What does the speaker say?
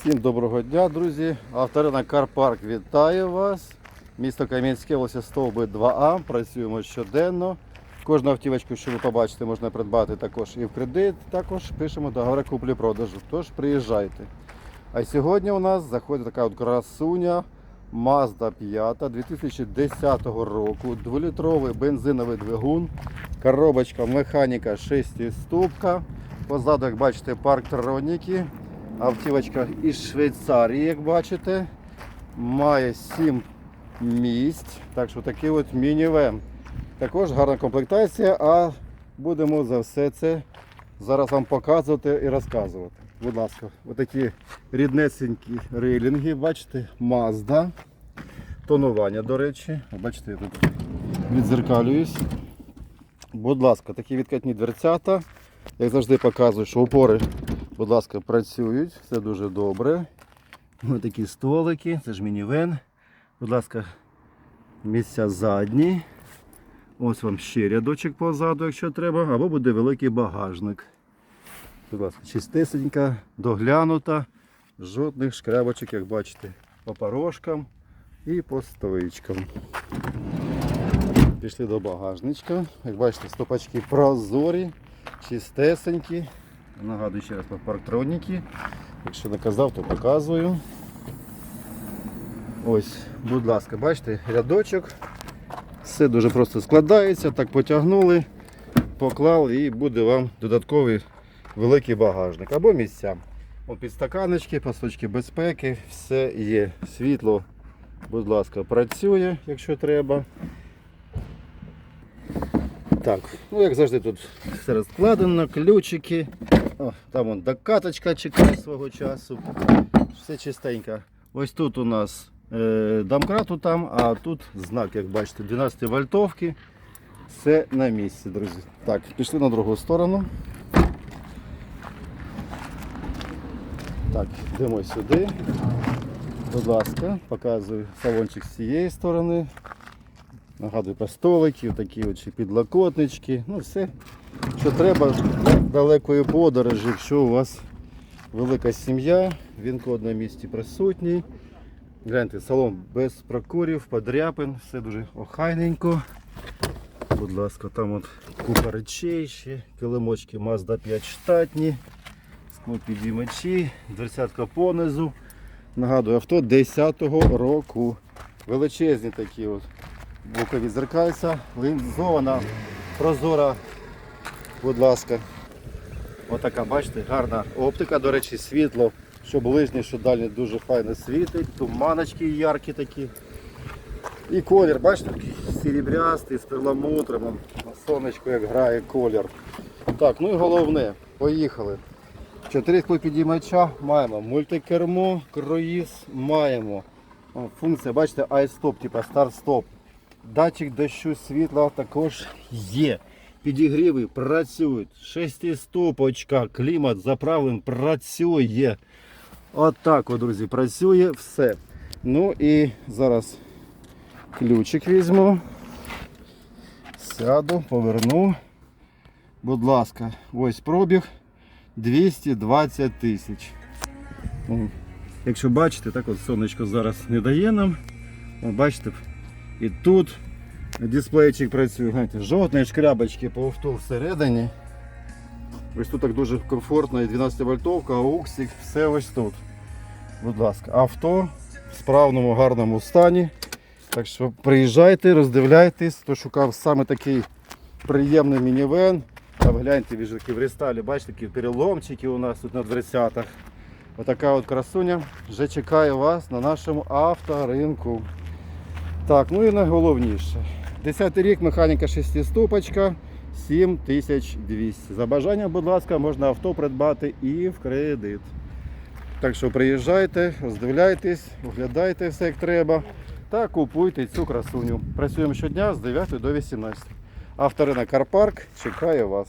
Всім доброго дня, друзі. Авторина Карпарк вітає вас. Місто Кам'янське, вулиця Стовби 2А. Працюємо щоденно. Кожну автівочку, що ви побачите, можна придбати також і в кредит. Також пишемо договори куплі-продажу. Тож приїжджайте. А сьогодні у нас заходить така от красуня Mazda 5 2010 року. Дволітровий бензиновий двигун. Коробочка механіка 6-ступка. Позаду, як бачите, парктроніки. Автівочка із Швейцарії, як бачите. Має 7 місць. Так що такий от мінівен. Також гарна комплектація, а будемо за все це зараз вам показувати і розказувати. Будь ласка, отакі ріднесенькі рейлінги, бачите, Mazda. Тонування, до речі. Бачите, я тут відзеркалююсь. Будь ласка, такі відкатні дверцята. Як завжди показую, що опори, будь ласка, працюють. Все дуже добре. Ось такі столики, це ж мінівен. Будь ласка, місця задні. Ось вам ще рядочок позаду, якщо треба, або буде великий багажник. Будь ласка, чистесенька, доглянута, жодних шкрябочок, як бачите, по порожкам і по стоїчкам. Пішли до багажничка. Як бачите, стопачки прозорі, чистесенькі. Нагадую ще раз про парктроніки. Якщо не казав, то показую. Ось, будь ласка, бачите, рядочок. Все дуже просто складається, так потягнули, поклали і буде вам додатковий великий багажник або місця. О, підстаканочки, пасочки безпеки, все є. Світло, будь ласка, працює, якщо треба. Так, ну як завжди тут все розкладено, ключики. О, там вон докаточка чекає свого часу. Все чистенько. Ось тут у нас е, домкрату там, а тут знак, як бачите, 12 вольтовки. Все на місці, друзі. Так, пішли на другу сторону. Так, йдемо сюди. Будь ласка, показую салончик з цієї сторони. Нагадую про столики, такі от підлокотнички. Ну все, що треба далекої подорожі, якщо у вас велика сім'я, він код на місці присутній. Гляньте, салон без прокурів, подряпин, все дуже охайненько. Будь ласка, там от купа речей ще, килимочки Mazda 5 штатні, склопідіймачі, дверцятка понизу. Нагадую, авто 10-го року. Величезні такі от бокові зеркальця, лінзована, прозора, будь ласка. Отака, бачите, гарна оптика, до речі, світло, що ближнє, що дальнє дуже файно світить, туманочки яркі такі. І колір, бачите, серебрястий, з перламутром, он на сонечку як грає колір. Так, ну і головне, поїхали. Чотири підіймача маємо, мультикермо, круїз маємо. Функція, бачите, iStop, типа старт-стоп. Датчик дощу світла також є. Підігріви працюють. Шестиступочка, клімат заправлений, працює. Отак, от, друзі, працює все. Ну і зараз ключик візьму. Сяду, поверну. Будь ласка, ось пробіг 220 тисяч. Якщо бачите, так от сонечко зараз не дає нам. Бачите, і тут дисплейчик працює, гляньте, жодної шкрябочки по авто всередині. Ось тут так дуже комфортно і 12 вольтовка, ауксик, все ось тут. Будь ласка, авто в справному гарному стані. Так що приїжджайте, роздивляйтесь, хто шукав саме такий приємний мінівен. Там гляньте віжаки в ресталі, бачите, такі переломчики у нас тут на дверцятах. Отака от красуня вже чекає вас на нашому авторинку. Так, ну і найголовніше. 10 рік механіка 6 ступочка 7200. За бажанням, будь ласка, можна авто придбати і в кредит. Так що приїжджайте, роздивляйтесь, оглядайте все як треба та купуйте цю красуню. Працюємо щодня з 9 до 18. Авторина Карпарк чекає вас.